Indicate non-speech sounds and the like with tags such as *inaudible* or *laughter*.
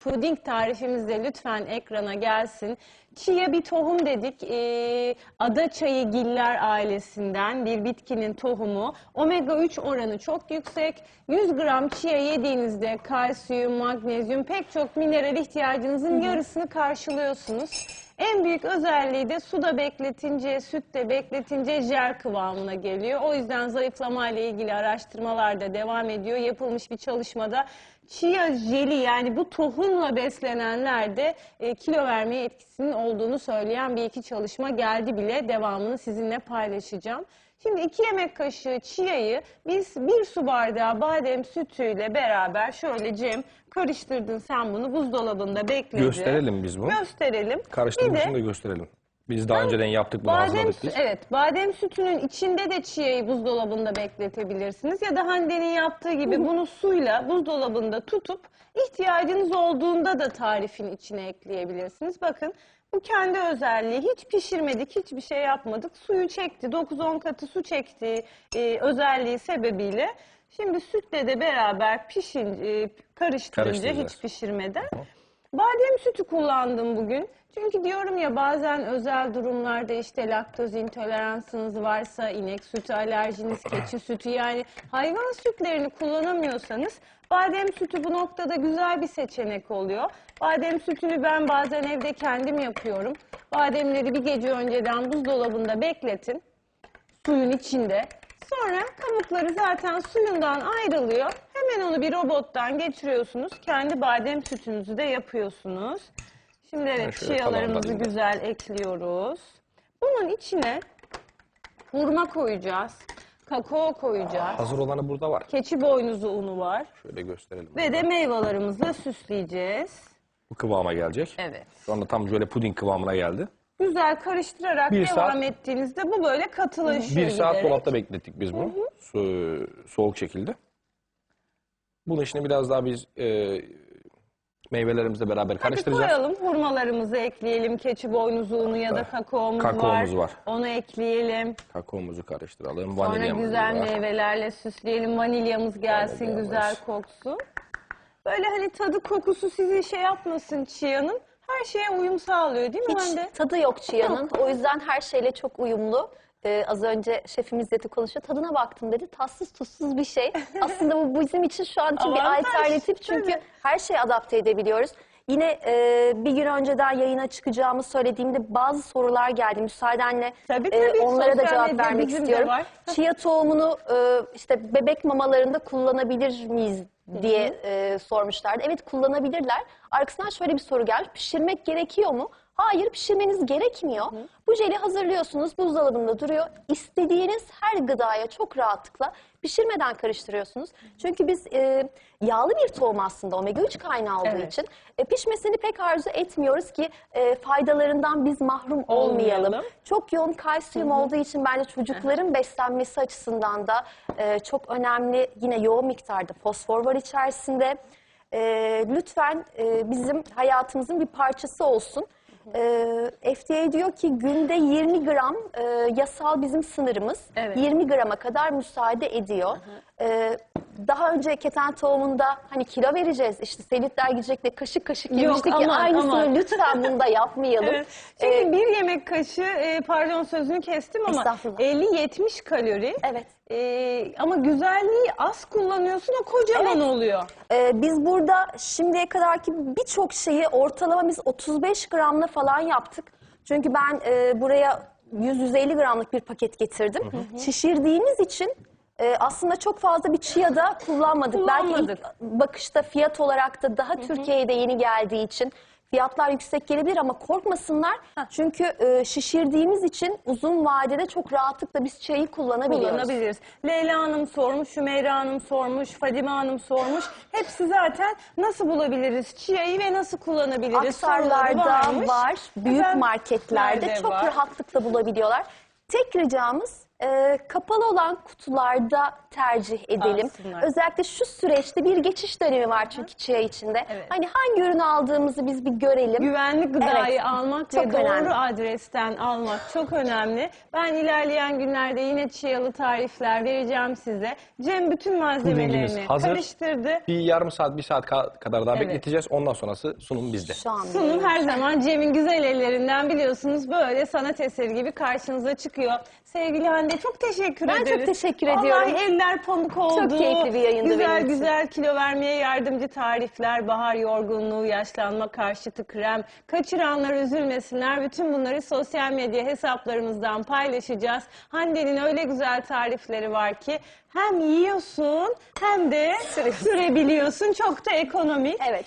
Puding tarifimiz de lütfen ekrana gelsin. Chia bir tohum dedik. Ee, ada çayı giller ailesinden bir bitkinin tohumu. Omega 3 oranı çok yüksek. 100 gram chia yediğinizde kalsiyum, magnezyum pek çok mineral ihtiyacınızın yarısını karşılıyorsunuz. En büyük özelliği de suda bekletince, sütte bekletince jel kıvamına geliyor. O yüzden zayıflama ile ilgili araştırmalar da devam ediyor. Yapılmış bir çalışmada chia jeli yani bu tohumla beslenenlerde e, kilo vermeye etkisinin olduğunu söyleyen bir iki çalışma geldi bile. Devamını sizinle paylaşacağım. Şimdi iki yemek kaşığı chia'yı biz bir su bardağı badem sütüyle beraber şöyle Cem karıştırdın sen bunu buzdolabında bekledi. Gösterelim biz bunu. Gösterelim. Bir de de gösterelim. Biz daha önceden yaptık bunu Badem, hazırladık biz. evet, badem sütünün içinde de chia'yı buzdolabında bekletebilirsiniz. Ya da Hande'nin yaptığı gibi bunu suyla buzdolabında tutup ihtiyacınız olduğunda da tarifin içine ekleyebilirsiniz. Bakın bu kendi özelliği. Hiç pişirmedik, hiçbir şey yapmadık. Suyu çekti, 9-10 katı su çekti e, özelliği sebebiyle. Şimdi sütle de beraber pişin, e, karıştırınca Karıştıracağız. hiç pişirmeden. Badem sütü kullandım bugün. Çünkü diyorum ya bazen özel durumlarda işte laktoz intoleransınız varsa, inek sütü alerjiniz, keçi sütü yani hayvan sütlerini kullanamıyorsanız badem sütü bu noktada güzel bir seçenek oluyor. Badem sütünü ben bazen evde kendim yapıyorum. Bademleri bir gece önceden buzdolabında bekletin suyun içinde. Sonra kabukları zaten suyundan ayrılıyor. Hemen onu bir robottan geçiriyorsunuz. Kendi badem sütünüzü de yapıyorsunuz. Şimdi evet şöyle da- güzel ekliyoruz. Bunun içine hurma koyacağız. Kakao koyacağız. Hazır olanı burada var. Keçi boynuzu unu var. Şöyle gösterelim. Ve de meyvelerimizle süsleyeceğiz. Bu kıvama gelecek. Evet. Şu anda tam şöyle puding kıvamına geldi. Güzel karıştırarak Bir devam saat- ettiğinizde bu böyle katılaşıyor Bir saat giderek. dolapta beklettik biz bunu. Su- soğuk şekilde. Bunun içine biraz daha biz e, meyvelerimizle beraber Hadi karıştıracağız. koyalım hurmalarımızı ekleyelim. Keçi boynuzu unu ya da kakaomuz, Kakaomuz var. Onu ekleyelim. Kakaomuzu karıştıralım. Sonra Vanilyamız güzel var. meyvelerle süsleyelim. Vanilyamız gelsin güzel koksun. Böyle hani tadı kokusu sizi şey yapmasın chia'nın. Her şeye uyum sağlıyor değil mi Hiç Hande? tadı yok chia'nın. O yüzden her şeyle çok uyumlu. Ee, az önce şefimiz de konuşuyor. Tadına baktım dedi. Tatsız tuzsuz bir şey. *laughs* Aslında bu bizim için şu an için bir Avantaj, alternatif. Çünkü tabii. her şeyi adapte edebiliyoruz. Yine e, bir gün önceden yayına çıkacağımı söylediğimde bazı sorular geldi. Müsaadenle Tabii, e, tabii. onlara da Sosyal cevap medya vermek bizim de istiyorum. var. *laughs* Chia tohumunu e, işte bebek mamalarında kullanabilir miyiz diye e, sormuşlardı. Evet kullanabilirler. Arkasından şöyle bir soru gelmiş. Pişirmek gerekiyor mu? Hayır pişirmeniz gerekmiyor. Bu jeli hazırlıyorsunuz buzdolabında duruyor. İstediğiniz her gıdaya çok rahatlıkla pişirmeden karıştırıyorsunuz. Çünkü biz e, yağlı bir tohum aslında omega 3 kaynağı olduğu Evet. için e, pişmesini pek arzu etmiyoruz ki e, faydalarından biz mahrum olmayalım. Olmayalım. Çok yoğun kalsiyum olduğu için bence çocukların beslenmesi açısından da e, çok önemli. Yine yoğun miktarda fosfor var içerisinde. E, lütfen e, bizim hayatımızın bir parçası olsun. E, FDA diyor ki günde 20 gram e, yasal bizim sınırımız. Evet. 20 grama kadar müsaade ediyor. E, daha önce keten tohumunda hani kilo vereceğiz işte selütler gidecek de kaşık kaşık Yok, yemiştik ya aman, aynısını aman. lütfen bunda yapmayalım. *laughs* Evet. Çünkü E, bir yemek kaşığı, e, pardon sözünü kestim ama Estağfurullah. 50-70 kalori. Evet. E, ama güzelliği az kullanıyorsun o kocaman Evet. oluyor. Ee, biz burada şimdiye kadarki birçok şeyi ortalama biz 35 gramla falan yaptık. Çünkü ben e, buraya 100-150 gramlık bir paket getirdim. Şişirdiğimiz için e, aslında çok fazla bir chia da kullanmadık. Belki Kullanmadık. ilk bakışta fiyat olarak da daha Türkiye'de yeni geldiği için fiyatlar yüksek gelebilir ama korkmasınlar. Çünkü e, şişirdiğimiz için uzun vadede çok rahatlıkla biz chia'yı kullanabiliyoruz. kullanabiliriz. Leyla Hanım sormuş, Hümeyra Hanım sormuş, Fadime Hanım sormuş. Hepsi zaten nasıl bulabiliriz chia'yı ve nasıl kullanabiliriz soruları Aktarlarda varmış. var, büyük Efendim, marketlerde nerede çok var? rahatlıkla bulabiliyorlar. Tek ricamız e, kapalı olan kutularda tercih edelim. Alsınlar. Özellikle şu süreçte bir geçiş dönemi var çünkü chia içinde. Evet. Hani hangi ürünü aldığımızı biz bir görelim. Güvenli gıdayı Evet, almak çok ve doğru önemli. adresten almak çok önemli. Ben ilerleyen günlerde yine çiyalı tarifler vereceğim size. Cem bütün malzemelerini hazır. karıştırdı. Bir yarım saat, bir saat ka- kadar daha Evet. bekleteceğiz. Ondan sonrası sunum bizde. Şu an Sunum her zaman Cem'in güzel ellerinden biliyorsunuz böyle sanat eseri gibi karşınıza çıkıyor. Sevgili Hande çok teşekkür Ben çok ederiz. teşekkür Vallahi ediyorum. eller pamuk oldu. keyifli bir yayındı Güzel benim için. güzel kilo vermeye yardımcı tarifler, bahar yorgunluğu, yaşlanma karşıtı krem. Kaçıranlar üzülmesinler. Bütün bunları sosyal medya hesaplarımızdan paylaşacağız. Hande'nin öyle güzel tarifleri var ki hem yiyorsun hem de sürebiliyorsun. Çok da ekonomik. Evet.